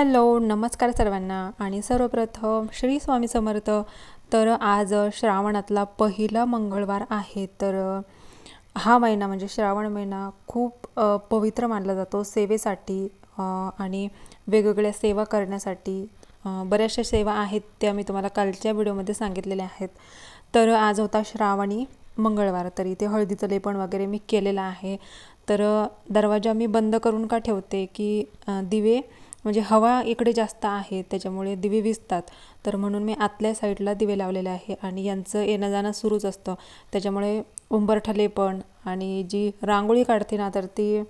Hello नमस्कार सर्वांना. आणि सर्वप्रथम श्री स्वामी समर्थ. तर आज श्रावणातला पहिला मंगळवार आहे. तर हा महिना म्हणजे श्रावण महिना खूप पवित्र मानला जातो सेवेसाठी आणि वेगवेगळ्या सेवा करण्यासाठी. बऱ्याचशा सेवा आहेत त्या मी तुम्हाला कालच्या व्हिडिओमध्ये सांगितलेल्या आहेत. तर आज होता श्रावणी मंगळवार तर इथे हळदीचं लेपण वगैरे मी केलेलं आहे. तर दरवाजा मी बंद करून का ठेवते की दिवे म्हणजे हवा इकडे जास्त आहे त्याच्यामुळे दिवे विजतात. तर म्हणून मी आतल्या साईडला दिवे लावलेले आहे आणि यांचं येणं जाणं सुरूच असतं. त्याच्यामुळे उंबरठले पण आणि जी रांगोळी काढते ना तर ती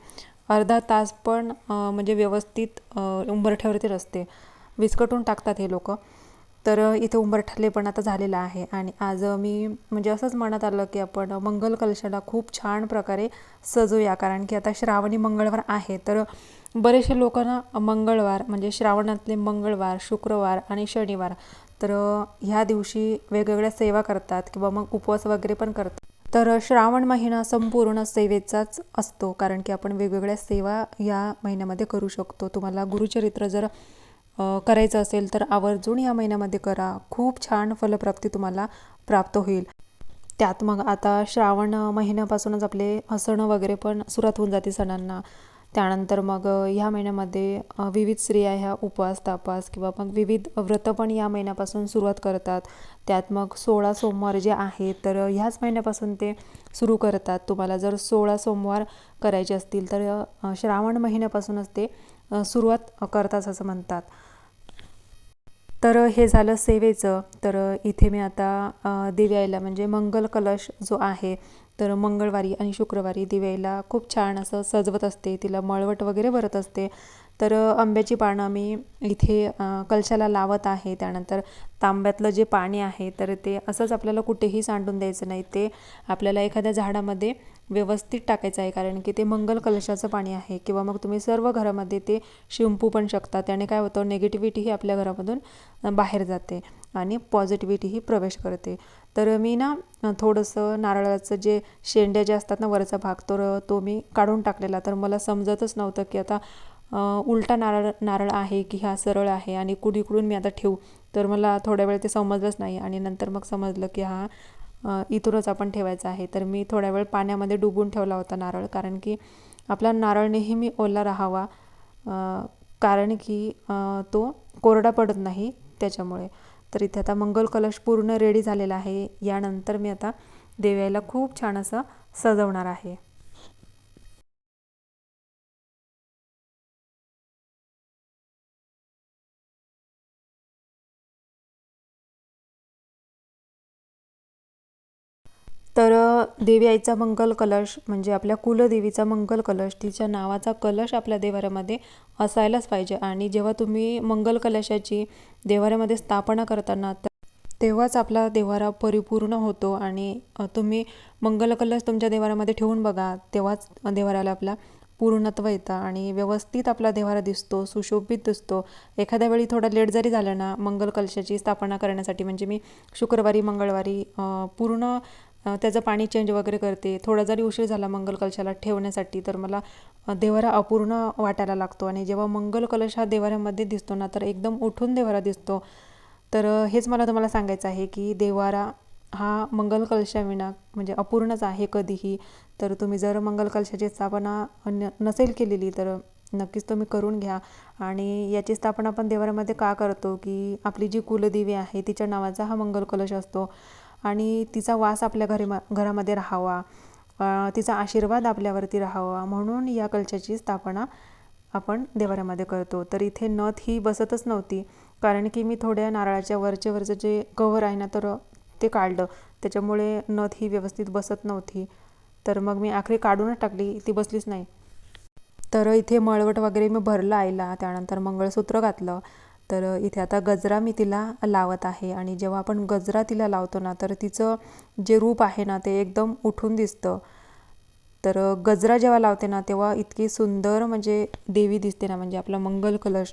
अर्धा तास पण म्हणजे व्यवस्थित उंबरठ्यावरती रस्ते विस्कटून टाकतात हे लोक. तर इथे उंबरठले पण आता झालेलं आहे आणि आज मी म्हणजे असंच म्हणत आलं की आपण मंगल कलशाला खूप छान प्रकारे सजूया कारण की आता श्रावणी मंगळवार आहे. तर बरेचसे लोक ना मंगळवार म्हणजे श्रावणातले मंगळवार शुक्रवार आणि शनिवार तर ह्या दिवशी वेगवेगळ्या सेवा करतात किंवा मग उपवास वगैरे पण करतात. तर श्रावण महिना संपूर्ण सेवेचाच असतो कारण की आपण वेगवेगळ्या सेवा या महिन्यामध्ये करू शकतो. तुम्हाला गुरुचरित्र जर करायचं असेल तर आवर्जून या महिन्यामध्ये करा. खूप छान फलप्राप्ती तुम्हाला प्राप्त होईल. त्यात मग आता श्रावण महिन्यापासूनच आपले सण वगैरे पण सुरुवात होऊन जाते सणांना. त्यानंतर मग ह्या महिन्यामध्ये विविध स्त्रिया ह्या उपवास तापास किंवा मग विविध व्रतं पण या महिन्यापासून सुरुवात करतात. त्यात मग सोळा सोमवार जे आहेत तर ह्याच महिन्यापासून ते सुरू करतात. तुम्हाला जर सोळा सोमवार करायचे असतील तर श्रावण महिन्यापासूनच ते सुरुवात करतात असं म्हणतात. तर हे झालं सेवेचं. तर इथे मी आता देवी आईला म्हणजे मंगल कलश जो आहे तर मंगळवारी आणि शुक्रवारी दिव्याला खूप छान असं सजवत असते तिला मळवट वगैरे भरत असते. तर आंब्याची पानं मी इथे कलशाला लावत आहे. त्यानंतर तांब्यातलं जे पाणी आहे तर ते असंच आपल्याला कुठेही सांडून द्यायचं नाही. ते आपल्याला एखाद्या झाडामध्ये व्यवस्थित टाकायचं आहे कारण की ते मंगल कलशाचं पाणी आहे. किंवा मग तुम्ही सर्व घरामध्ये ते शिंपू पण शकता. त्याने काय होतं निगेटिव्हिटीही आपल्या घरामधून बाहेर जाते आणि पॉझिटिव्हिटीही प्रवेश करते. तर मी ना थोडंसं नारळाचं जे शेंड्या जे असतात ना वरचा भाग तर तो मी काढून टाकलेला. तर मला समजतच नव्हतं की आता उलटा नारळ नारळ आहे की हा सरळ आहे आणि कुडीकडून मी आता ठेवू. तर मला थोड्या वेळ ते समजलंच नाही आणि नंतर मग समजलं की हा इथूनच आपण ठेवायचा आहे. तर मी थोड्या वेळ पाण्यामध्ये डुबून ठेवला होता नारळ कारण की आपला नारळ नेहमी ओला राहावा कारण की तो कोरडा पडत नाही त्याच्यामुळे. तर इथे आता मंगल कलश पूर्ण रेडी झालेला आहे. यानंतर मी आता देव्याला खूप छान असं सजवणार आहे. तर देवी आईचा मंगल कलश म्हणजे आपल्या कुलदेवीचा मंगल कलश तिच्या नावाचा कलश आपल्या देवाऱ्यामध्ये असायलाच पाहिजे. आणि जेव्हा तुम्ही मंगल कलशाची देवाऱ्यामध्ये स्थापना करताना तर तेव्हाच आपला देवारा परिपूर्ण होतो. आणि तुम्ही मंगल कलश तुमच्या देवाऱ्यामध्ये ठेवून बघा तेव्हाच देवाऱ्याला आपला पूर्णत्व येतं. आणि व्यवस्थित आपला देवारा दिसतो सुशोभित दिसतो. एखाद्या वेळी थोडा लेट जरी झाला ना मंगल कलशाची स्थापना करण्यासाठी म्हणजे मी शुक्रवारी मंगळवारी पूर्ण त्याचं पाणी चेंज वगैरे करते. थोडा जरी उशीर झाला मंगल कलशाला ठेवण्यासाठी तर मला देवारा अपूर्ण वाटायला लागतो. आणि जेव्हा मंगल कलश हा देवाऱ्यामध्ये दिसतो ना तर एकदम उठून देवारा दिसतो. तर हेच मला तुम्हाला सांगायचं आहे की देवारा हा मंगल कलशाविना म्हणजे अपूर्णच आहे कधीही. तर तुम्ही जर मंगल कलशाची स्थापना न नसेल केलेली तर नक्कीच तुम्ही करून घ्या. आणि याची स्थापना आपण देवाऱ्यामध्ये का करतो की आपली जी कुलदेवी आहे तिच्या नावाचा हा मंगल कलश असतो. आणि तिचा वास आपल्या घरी घरामध्ये राहावा. तिचा आशीर्वाद आपल्यावरती राहावा. म्हणून या कलशाची स्थापना आपण देवाऱ्यामध्ये करतो. तर इथे नथ ही बसतच नव्हती. कारण की मी थोड्या नारळाच्या वरचे वरचं जे कवर आहे ना तर ते काढलं. त्याच्यामुळे नथ ही व्यवस्थित बसत नव्हती. तर मग मी आखरी काढूनच टाकली. ती बसलीच नाही. तर इथे मळवट वगैरे मी भरलं आईला. त्यानंतर मंगळसूत्र घातलं. तर इथे आता गजरा मी तिला लावत आहे आणि जेव्हा आपण गजरा तिला लावतो ना तर तिचं जे रूप आहे ना ते एकदम उठून दिसतं. तर गजरा जेव्हा लावते ना तेव्हा इतकी सुंदर म्हणजे देवी दिसते ना म्हणजे आपला मंगल कलश.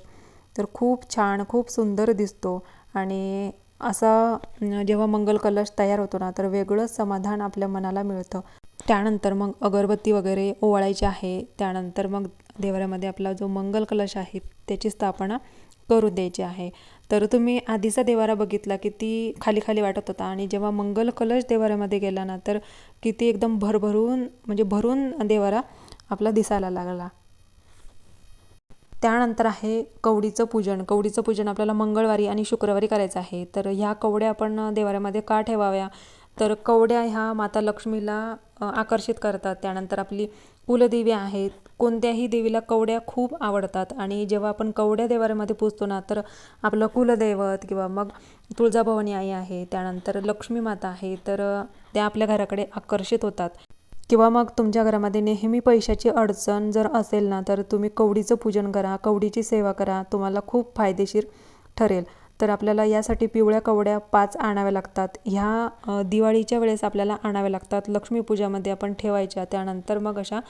तर खूप छान खूप सुंदर दिसतो. आणि असा जेव्हा मंगल कलश तयार होतो ना तर वेगळंच समाधान आपल्या मनाला मिळतं. त्यानंतर मग अगरबत्ती वगैरे ओवाळायची आहे. त्यानंतर मग देवाऱ्यामध्ये आपला जो मंगल कलश आहे त्याची स्थापना करून द्यायची आहे. तर तुम्ही आधीचा देवारा बघितला किती खाली खाली वाटत होता आणि जेव्हा मंगल कलश देवाऱ्यामध्ये गेला ना तर किती एकदम भरभरून म्हणजे भरून देवारा आपला दिसायला लागला. त्यानंतर आहे कवडीचं पूजन. कवडीचं पूजन आपल्याला मंगळवारी आणि शुक्रवारी करायचं आहे. तर ह्या कवड्या आपण देवाऱ्यामध्ये का ठेवाव्या? तर कवड्या ह्या माता लक्ष्मीला आकर्षित करतात. त्यानंतर आपली कुलदेवी आहेत. कोणत्याही देवीला कवड्या खूप आवडतात. आणि जेव्हा आपण कवड्या देवाऱ्यामध्ये पूजतो ना तर आपलं कुलदैवत किंवा मग तुळजाभवानी आई आहे त्यानंतर लक्ष्मी माता आहे तर त्या आपल्या घराकडे आकर्षित होतात. किंवा मग तुमच्या घरामध्ये नेहमी पैशाची अडचण जर असेल ना तर तुम्ही कवडीचं पूजन करा कवडीची सेवा करा तुम्हाला खूप फायदेशीर ठरेल. तर आपल्याला यासाठी पिवळ्या कवड्या पाच आणाव्या लागतात. ह्या दिवाळीच्या वेळेस आपल्याला आणाव्या लागतात. लक्ष्मीपूजामध्ये आपण ठेवायच्या. त्यानंतर मग अशा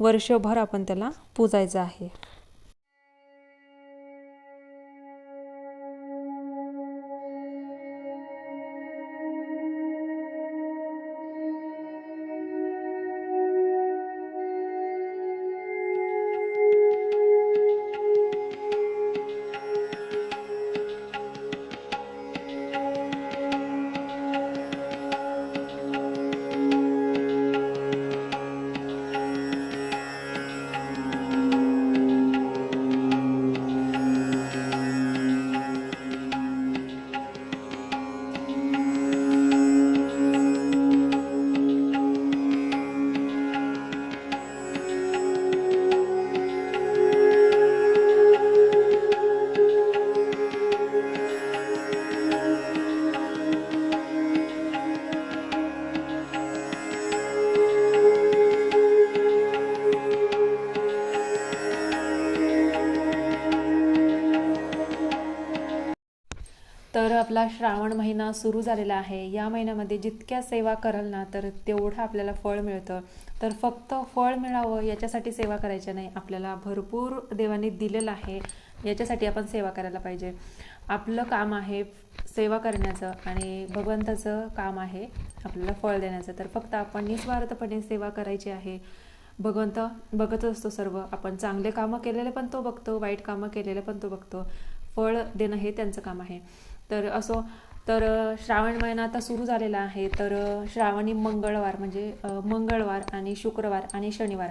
वर्षभर आपण त्याला पूजायचं आहे. तर आपला श्रावण महिना सुरू झालेला आहे. या महिन्यामध्ये जितक्या सेवा कराल ना तर तेवढं आपल्याला फळ मिळतं. तर फक्त फळ मिळावं याच्यासाठी सेवा करायच्या नाही. आपल्याला भरपूर देवाने दिलेलं आहे याच्यासाठी आपण सेवा करायला पाहिजे. आपलं काम आहे सेवा करण्याचं आणि भगवंताचं काम आहे आपल्याला फळ देण्याचं. तर फक्त आपण निस्वार्थपणे सेवा करायची आहे. भगवंत बघत असतो सर्व. आपण चांगले कामं केलेले पण तो बघतो वाईट कामं केलेले पण तो बघतो. फळ देणं हे त्यांचं काम आहे. तर असो तर श्रावण महिना आता सुरू झालेला आहे. तर श्रावणी मंगळवार म्हणजे मंगळवार आणि शुक्रवार आणि शनिवार.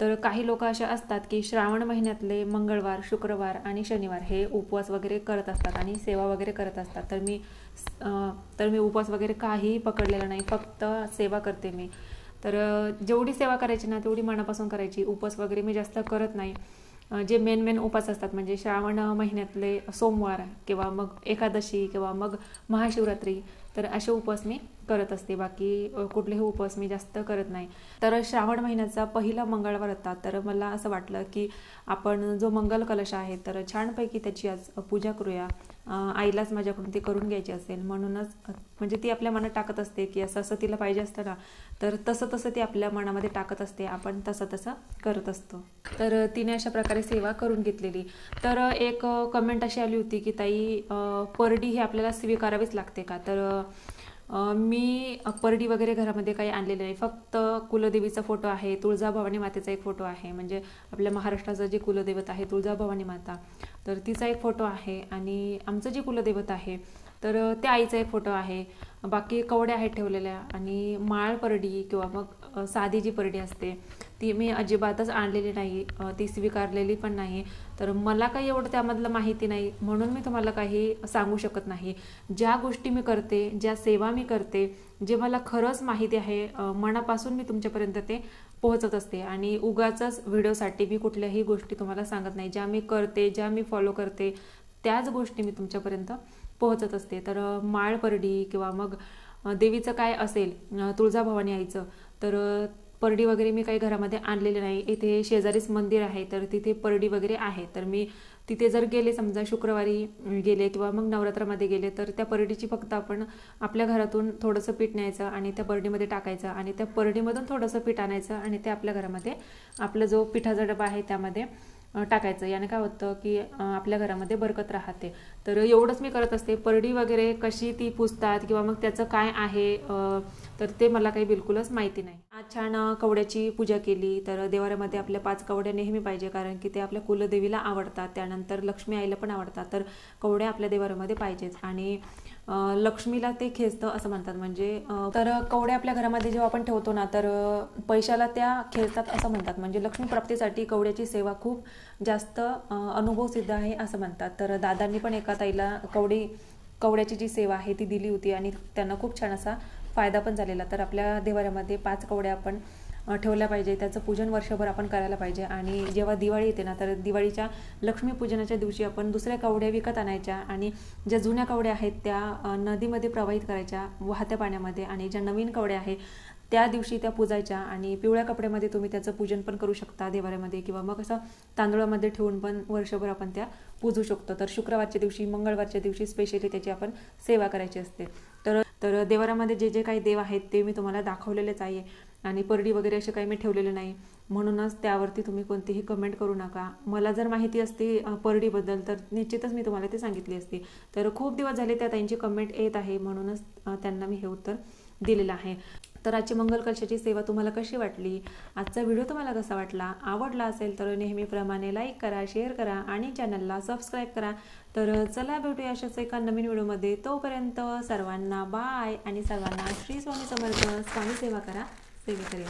तर काही लोक असे असतात की श्रावण महिन्यातले मंगळवार शुक्रवार आणि शनिवार हे उपवास वगैरे करत असतात आणि सेवा वगैरे करत असतात. तर मी तर मी उपवास वगैरे काहीही पकडलेला नाही फक्त सेवा करते मी. तर जेवढी सेवा करायची ना तेवढी मनापासून करायची. उपवास वगैरे मी जास्त करत नाही. जे मेन मेन उपास असतात म्हणजे श्रावण महिन्यातले सोमवार किंवा मग एकादशी किंवा मग महाशिवरात्री तर असे उपवास मी करत असते. बाकी कुठलेही उपवास मी जास्त करत नाही. तर श्रावण महिन्याचा पहिला मंगळवार होता. तर मला असं वाटलं की आपण जो मंगल कलश आहे तर छानपैकी त्याची आज पूजा करूया. आईलाच माझ्याकडून ती करून घ्यायची असेल. म्हणूनच म्हणजे ती आपल्या मनात टाकत असते की असं असं तिला पाहिजे असतं ना तर तसं तसं ती आपल्या मनामध्ये टाकत असते. आपण तसं तसं करत असतो. तर तिने अशा प्रकारे सेवा करून घेतलेली. तर एक कमेंट अशी आली होती की ताई परडी ही आपल्याला स्वीकारावीच लागते का? तर मी परडी वगैरे घरामध्ये काही आणलेले नाही. फक्त कुलदेवीचा फोटो आहे तुळजाभवानी मातेचा एक फोटो आहे. म्हणजे आपल्या महाराष्ट्राचं जे कुलदैवत आहे तुळजाभवानी माता. तर तिचा एक फोटो आहे आणि आमचं जे कुलदैवत आहे तर त्या आईचा एक फोटो आहे. बाकी कवड्या आहेत ठेवलेल्या आणि माळ परडी किंवा मग साधी जी परडी असते ती मी अजिबातच आणलेली नाही ती स्वीकारलेली पण नाही. तर मला काही एवढं त्यामधलं माहिती नाही म्हणून मी तुम्हाला काही सांगू शकत नाही. ज्या गोष्टी मी करते ज्या सेवा मी करते जे मला खरंच माहिती आहे मनापासून मी तुमच्यापर्यंत ते पोहोचत असते. आणि उगाचच व्हिडिओसाठी मी कुठल्याही गोष्टी तुम्हाला सांगत नाही. ज्या मी करते ज्या मी फॉलो करते त्याच गोष्टी मी तुमच्यापर्यंत पोहोचत असते. तर अ, माळ परडी किंवा मग देवीचं काय असेल तुळजाभवानी आईचं तर परडी वगैरे मी काही घरामध्ये आणलेले नाही. इथे शेजारीच मंदिर आहे तर तिथे परडी वगैरे आहे. तर मी तिथे जर गेले समजा शुक्रवारी गेले किंवा मग नवरात्रामध्ये गेले तर त्या परडीची फक्त आपण आपल्या घरातून थोडंसं पीठ न्यायचं आणि त्या परडीमध्ये टाकायचं आणि त्या परडीमधून थोडंसं पीठ आणायचं आणि ते आपल्या घरामध्ये आपला जो पिठाचा डबा आहे त्यामध्ये टाकायचं. याने काय होतं की आपल्या घरामध्ये बरकत राहते. तर एवढंच मी करत असते. परडी वगैरे कशी ती पुजतात किंवा मग त्याचं काय आहे तर ते मला काही बिलकुलच माहिती नाही. आज छान कवड्याची पूजा केली. तर देवाऱ्यामध्ये आपल्या पाच कवड्या नेहमी पाहिजे कारण की ते आपल्या कुलदेवीला आवडतात. त्यानंतर लक्ष्मी आईला पण आवडतात. तर कवड्या आपल्या देवाऱ्यामध्ये पाहिजेच. आणि लक्ष्मीला ते खेचतं असं म्हणतात. म्हणजे तर कवडे आपल्या घरामध्ये जेव्हा आपण ठेवतो ना तर पैशाला त्या खेचतात असं म्हणतात. म्हणजे लक्ष्मी प्राप्तीसाठी कवड्याची सेवा खूप जास्त अनुभव सिद्ध आहे असं म्हणतात. तर दादांनी पण एका ताईला कवडी कवड्याची जी सेवा आहे ती दिली होती आणि त्यांना खूप छान असा फायदा पण झालेला. तर आपल्या देवाऱ्यामध्ये पाच कवड्या आपण ठेवल्या पाहिजे. त्याचं पूजन वर्षभर आपण करायला पाहिजे. आणि जेव्हा दिवाळी येते ना तर दिवाळीच्या लक्ष्मीपूजनाच्या दिवशी आपण दुसऱ्या कावड्या विकत आणायच्या आणि ज्या जुन्या कावड्या आहेत त्या नदीमध्ये प्रवाहित करायच्या वाहत्या पाण्यामध्ये आणि ज्या नवीन कावड्या आहे त्या दिवशी त्या पूजायच्या आणि पिवळ्या कपड्यामध्ये तुम्ही त्याचं पूजन पण करू शकता देवाऱ्यामध्ये किंवा मग असं तांदूळामध्ये ठेवून पण वर्षभर आपण त्या पूजू शकतो. तर शुक्रवारच्या दिवशी मंगळवारच्या दिवशी स्पेशली त्याची आपण सेवा करायची असते. तर तर देवाऱ्यामध्ये जे जे काही देव आहेत ते मी तुम्हाला दाखवलेलेच आहे. आणि परडी वगैरे असे काही मी ठेवलेले नाही. म्हणूनच त्यावरती तुम्ही कोणतीही कमेंट करू नका. मला जर माहिती असती परडीबद्दल तर निश्चितच मी तुम्हाला ते सांगितली असती. तर खूप दिवस झाले त्या त्यांची कमेंट येत आहे म्हणूनच त्यांना मी हे उत्तर दिलेलं आहे. तर आजची मंगल कलशाची सेवा तुम्हाला कशी वाटली? आजचा व्हिडिओ तुम्हाला कसा वाटला? आवडला असेल तर नेहमीप्रमाणे लाईक करा शेअर करा आणि चॅनलला सबस्क्राईब करा. तर चला भेटूया अशाच एका नवीन व्हिडिओमध्ये. तोपर्यंत सर्वांना बाय आणि सर्वांना श्री स्वामी समर्थ स्वामी सेवा करा. sevgi